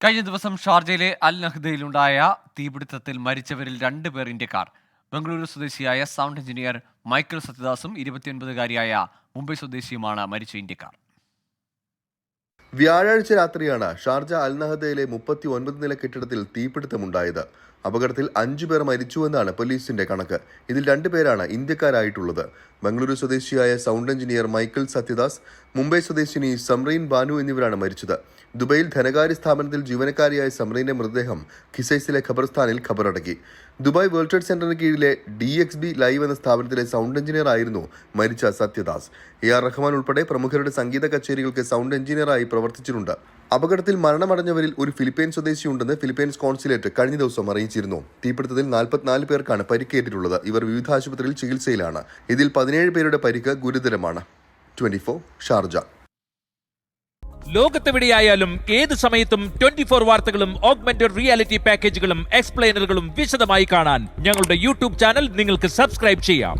കഴിഞ്ഞ ദിവസം ഷാർജയിലെ അൽ നഹ്ദയിലുണ്ടായ തീപിടുത്തത്തിൽ മരിച്ചവരിൽ രണ്ട് പേർ ഇന്ത്യക്കാർ. ബംഗളൂരു സ്വദേശിയായ സൗണ്ട് എഞ്ചിനീയർ മൈക്കിൾ സത്യദാസും ഇരുപത്തിയൊൻപതുകാരിയായ മുംബൈ സ്വദേശിയുമാണ് മരിച്ച ഇന്ത്യക്കാർ. വ്യാഴാഴ്ച രാത്രിയാണ് ഷാർജ അൽനഹദയിലെ മുപ്പത്തി ഒൻപത് നില കെട്ടിടത്തിൽ തീപിടുത്തമുണ്ടായത്. അപകടത്തിൽ അഞ്ചു പേർ മരിച്ചുവെന്നാണ് പോലീസിന്റെ കണക്ക്. ഇതിൽ രണ്ടുപേരാണ് ഇന്ത്യക്കാരായിട്ടുള്ളത്. ബംഗളൂരു സ്വദേശിയായ sound engineer Michael Sathyadas Mumbai സ്വദേശിനി സംറീൻ ബാനു എന്നിവരാണ് മരിച്ചത്. ദുബൈയിൽ ധനകാര്യ സ്ഥാപനത്തിൽ ജീവനക്കാരിയായ സംറീന്റെ മൃതദേഹം ഖിസൈസിലെ ഖബർസ്ഥാനിൽ ഖബറടക്കി. ദുബായ് വേൾഡ് ട്രേഡ് സെന്ററിന് കീഴിലെ ഡി എക്സ് ബി ലൈവ് എന്ന സ്ഥാപനത്തിലെ സൗണ്ട് എഞ്ചിനീയർ ആയിരുന്നു മരിച്ച സത്യദാസ്. എ ആർ റഹ്മാൻ ഉൾപ്പെടെ പ്രമുഖരുടെ സംഗീത കച്ചേരികൾക്ക് സൗണ്ട് എഞ്ചിനീയറായി പ്രവർത്തിച്ചിട്ടുണ്ട്. അപകടത്തിൽ മരണമടഞ്ഞവരിൽ ഒരു ഫിലിപ്പൈൻ സ്വദേശിയുണ്ടെന്ന് ഫിലിപ്പൈൻസ് കോൺസുലേറ്റ് കഴിഞ്ഞ ദിവസം അറിയിച്ചിരുന്നു. തീപിടുത്തത്തിൽ നാൽപ്പത്തിനാല് പേർക്കാണ് പരിക്കേറ്റിട്ടുള്ളത്. ഇവർ വിവിധ ആശുപത്രിയിൽ ചികിത്സയിലാണ്. ഇതിൽ പതിനേഴ് പേരുടെ പരിക്ക് ഗുരുതരമാണ്. Twenty four Sharjah. ലോകത്തെവിടെയായാലും ഏത് സമയത്തും ട്വന്റി ഫോർ വാർത്തകളും ഓഗ്മെന്റഡ് റിയാലിറ്റി പാക്കേജുകളും എക്സ്പ്ലെയിനറുകളും വിശദമായി കാണാൻ ഞങ്ങളുടെ യൂട്യൂബ് ചാനൽ നിങ്ങൾക്ക് സബ്സ്ക്രൈബ് ചെയ്യാം.